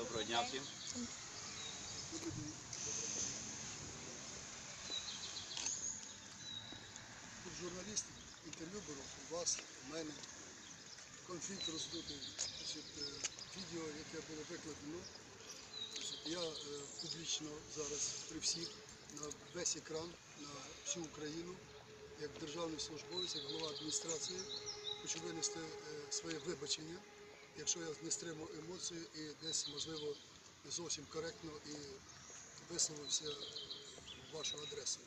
Доброго дня всім. Тут журналістів, інтерв'ю беру у вас, у мене. Конфлікт роздутий. Е, відео, яке було викладено, я е, публічно зараз при всіх на весь екран, на всю Україну, як державний службовець, як голова адміністрації, хочу винести е, своє вибачення, якщо я не стримав емоції і десь, можливо, не зовсім коректно і висловився в вашу адресу.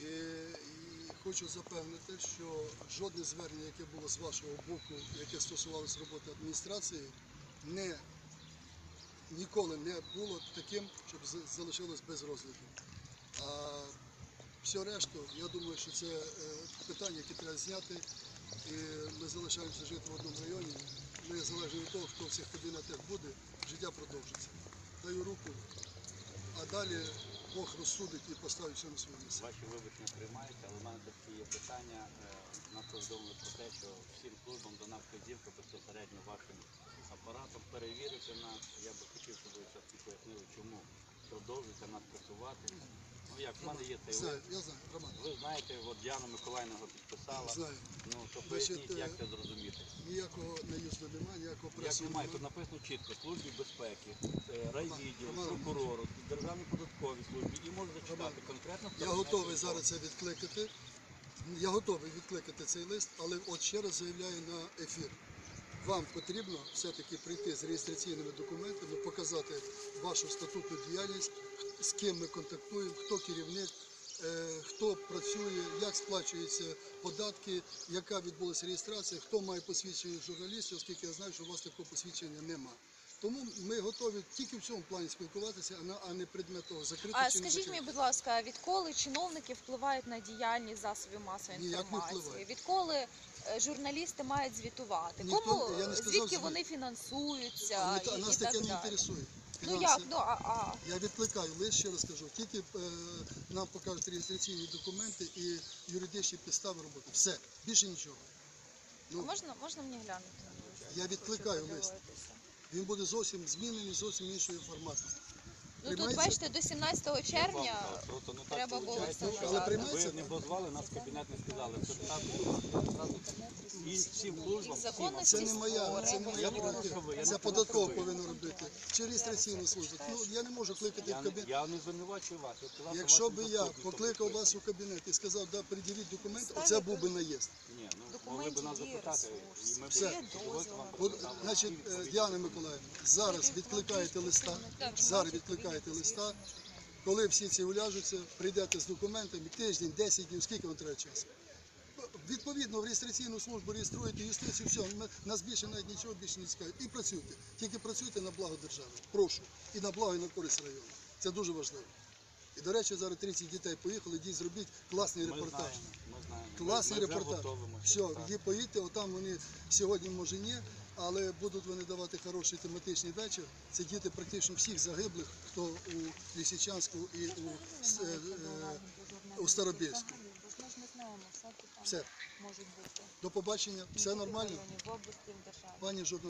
І, і хочу запевнити, що жодне звернення, яке було з вашого боку, яке стосувалося роботи адміністрації, не, ніколи не було таким, щоб залишилось без розгляду. А все решту, я думаю, що це е, питання, яке треба зняти. І ми залишаємося жити в одному районі. Незалежно від того, хто в цих кабінетах буде, життя продовжиться. Даю руку, а далі Бог розсудить і поставить все на своє місце. Ваші вибачення приймаються, але в мене такі є питання. Е, Нас повідомили про те, що всім службам дана вказівка безпосередньо вашим апаратом перевірити нас. Я би хотів, щоб ви все-таки пояснили, чому продовжуєте нас працювати. Ну як, в мене є цей Знаю, лист. я знаю, Роман. Ви знаєте, от Діана Миколаївна його підписала. Знаю. Ну то Значить, поясніть, як е, це зрозуміти. Ніякого наїзду немає, ніякого Як пресу немає, тут написано чітко службі безпеки, е, райвідділ, прокурору, державній податковій службі і можу зачитати конкретно. Я готовий зараз це відкликати. Я готовий відкликати цей лист, але от ще раз заявляю на ефір. Вам потрібно все-таки прийти з реєстраційними документами, показати вашу статутну діяльність, з ким ми контактуємо, хто керівник, хто працює, як сплачуються податки, яка відбулася реєстрація, хто має посвідчення журналістів, оскільки я знаю, що у вас такого посвідчення немає. Тому ми готові тільки в цьому плані спілкуватися, а не предмет того закрити А чи не скажіть мені, будь ласка, відколи чиновники впливають на діяльність засобів масової Ніяк не інформації? Відколи е, журналісти мають звітувати? Ніхто- Кому я не сказав, звідки звіт. вони фінансуються А, а і, нас і таке так не далі? інтересує. Ну як? Ну а, а Я відкликаю лише ще раз кажу. Тільки е, нам покажуть реєстраційні документи і юридичні підстави роботи. Все, більше нічого. а Ну, можна можна мені глянути? Я відкликаю лист. він буде зовсім змінений, зовсім іншою форматом. Ну тут Приймається? бачите, до 17 червня Просто так треба було виходить, це що Але приймається? Ви не позвали нас в кабінет, не сказали. Це так, зразу і всім службам, Їх законності Це не моя, це не моя Я не практика. не Це кажу, податково повинно робити. Чи реєстраційна служба. Ну я не можу кликати Я в не, кабінет. я не звинувачую вас. Я сказав, що Якщо ваші би я покликав вас у кабінет і сказав, да, приділіть документи, Ставлю оце був би наїзд. Ні, ну могли б нас Документів запитати, і ми б Все. вам От, показали. значить, е, Діана Миколаївна, зараз відкликаєте листа, зараз відкликаєте листа. Коли всі ці уляжуться, прийдете з документами, тиждень, 10 днів, скільки вам треба часу? Відповідно, в реєстраційну службу реєструєте юстицію, все, нас більше навіть нічого більше не цікавить. І працюйте. Тільки працюйте на благо держави. Прошу. І на благо, і на користь району. Це дуже важливо. І, до речі, зараз 30 дітей поїхали, йдіть зробіть класний Ми репортаж. знаємо, ми знаємо. Класний ми репортаж. Все, Так. поїдьте, отам вони сьогодні може ні, але будуть вони давати хороший тематичний вечір. Це діти практично всіх загиблих, хто у Лісичанську і у, е, е, у Старобільську. Все, до побачення, все нормально. Пані журналіст.